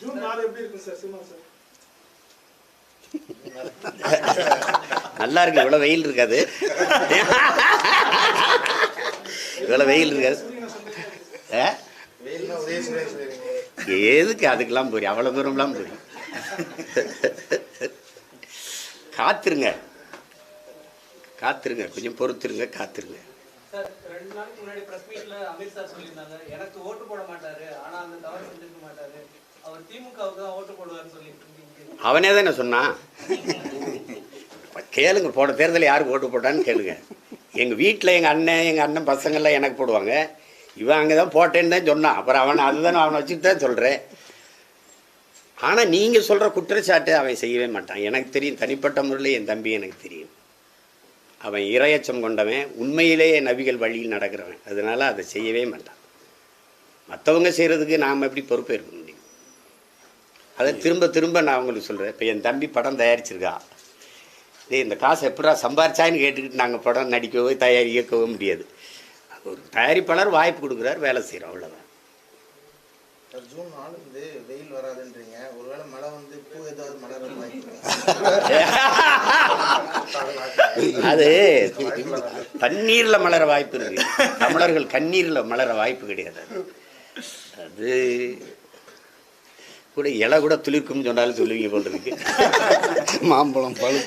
June நாலு எப்படி இருக்கும் சார் சினிமா சார் நல்லா இருக்கு இவ்வளோ வெயில் இருக்காது. இவ்வளோ வெயில் இருக்காது? எதுக்கு அதுக்கெல்லாம் போறீங்க அவ்வளோ தூரம்லாம் போறீங்க காத்துருங்க. காத்துருங்க கொஞ்சம் பொறுத்துருங்க காத்துருங்க. சார் ரெண்டு நாளைக்கு முன்னாடி பிரஸ் மீட்ல அமித் சார் சொல்லியிருந்தாங்க. எனக்கு ஓட்டு போட மாட்டாரு ஆனா அந்த தவறு செஞ்சிருக்க மாட்டாரு. அவனே தானே சொன்னான் கேளுங்க போன தேர்தலில் யாருக்கு ஓட்டு போட்டான்னு கேளுங்க. எங்கள் வீட்டில் எங்கள் அண்ணன் எங்கள் அண்ணன் பசங்கள்லாம் எனக்கு போடுவாங்க. இவன் அங்கே தான் போட்டேன்னு தான் சொன்னான். அப்புறம் அவன் அதுதான் அவனை வச்சுட்டு தான் சொல்கிறேன் ஆனால் நீங்கள் சொல்கிற குற்றச்சாட்டு அவன் செய்யவே மாட்டான். எனக்கு தெரியும் தனிப்பட்ட முறையில் என் தம்பி எனக்கு தெரியும். அவன் இரையச்சம் கொண்டவன். உண்மையிலேயே நபிகள் வழியில் நடக்கிறவன். அதனால் அதை செய்யவே மாட்டான். மற்றவங்க செய்கிறதுக்கு நாம் எப்படி பொறுப்பேற்கணும்? அதை திரும்ப திரும்ப நான் உங்களுக்கு சொல்கிறேன் இப்போ என் தம்பி படம் தயாரிச்சிருக்கா டேய் இந்த காசு எப்படா சம்பாரிச்சான்னு கேட்டுக்கிட்டு நாங்கள் படம் நடிக்கவோ தயாரி இயக்கவோ முடியாது. ஒரு தயாரிப்பாளர் வாய்ப்பு கொடுக்குறாரு வேலை செய்கிறோம் அவ்வளோதான் சார், ஜூன் நாலு வந்து வெயில் வராதுன்றீங்க. ஒருவேளை மழை வந்து பூ ஏதாவது மலர அது தண்ணீரில் மலர வாய்ப்பு இருக்கு. தமிழர்கள் கண்ணீரில் மலர வாய்ப்பு கிடையாது. அது கூட இலை கூட துளிர்க்கும்னு சொன்னாலும் சொல்லுவீங்க போல் இருக்கு. மாம்பழம் பழு